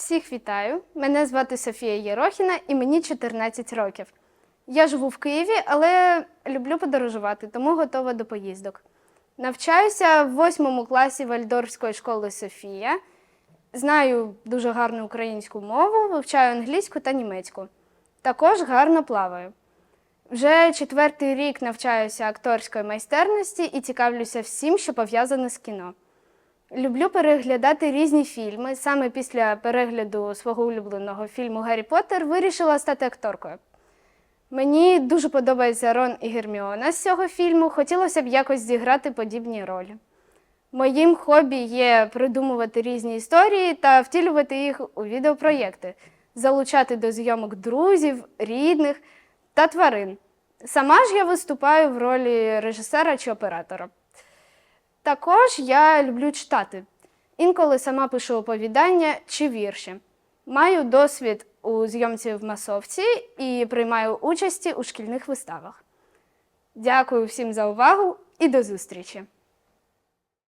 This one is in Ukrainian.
Всіх вітаю! Мене звати Софія Єрохіна і мені 14 років. Я живу в Києві, але люблю подорожувати, тому готова до поїздок. Навчаюся в восьмому класі Вальдорфської школи Софія. Знаю дуже гарну українську мову, вивчаю англійську та німецьку. Також гарно плаваю. Вже четвертий рік навчаюся акторської майстерності і цікавлюся всім, що пов'язане з кіно. Люблю переглядати різні фільми. Саме після перегляду свого улюбленого фільму Гаррі Поттер вирішила стати акторкою. Мені дуже подобається Рон і Герміона з цього фільму. Хотілося б якось зіграти подібні ролі. Моїм хобі є придумувати різні історії та втілювати їх у відеопроєкти, залучати до зйомок друзів, рідних та тварин. Сама ж я виступаю в ролі режисера чи оператора. Також я люблю читати. Інколи сама пишу оповідання чи вірші. Маю досвід у зйомці в масовці і приймаю участі у шкільних виставах. Дякую всім за увагу і до зустрічі!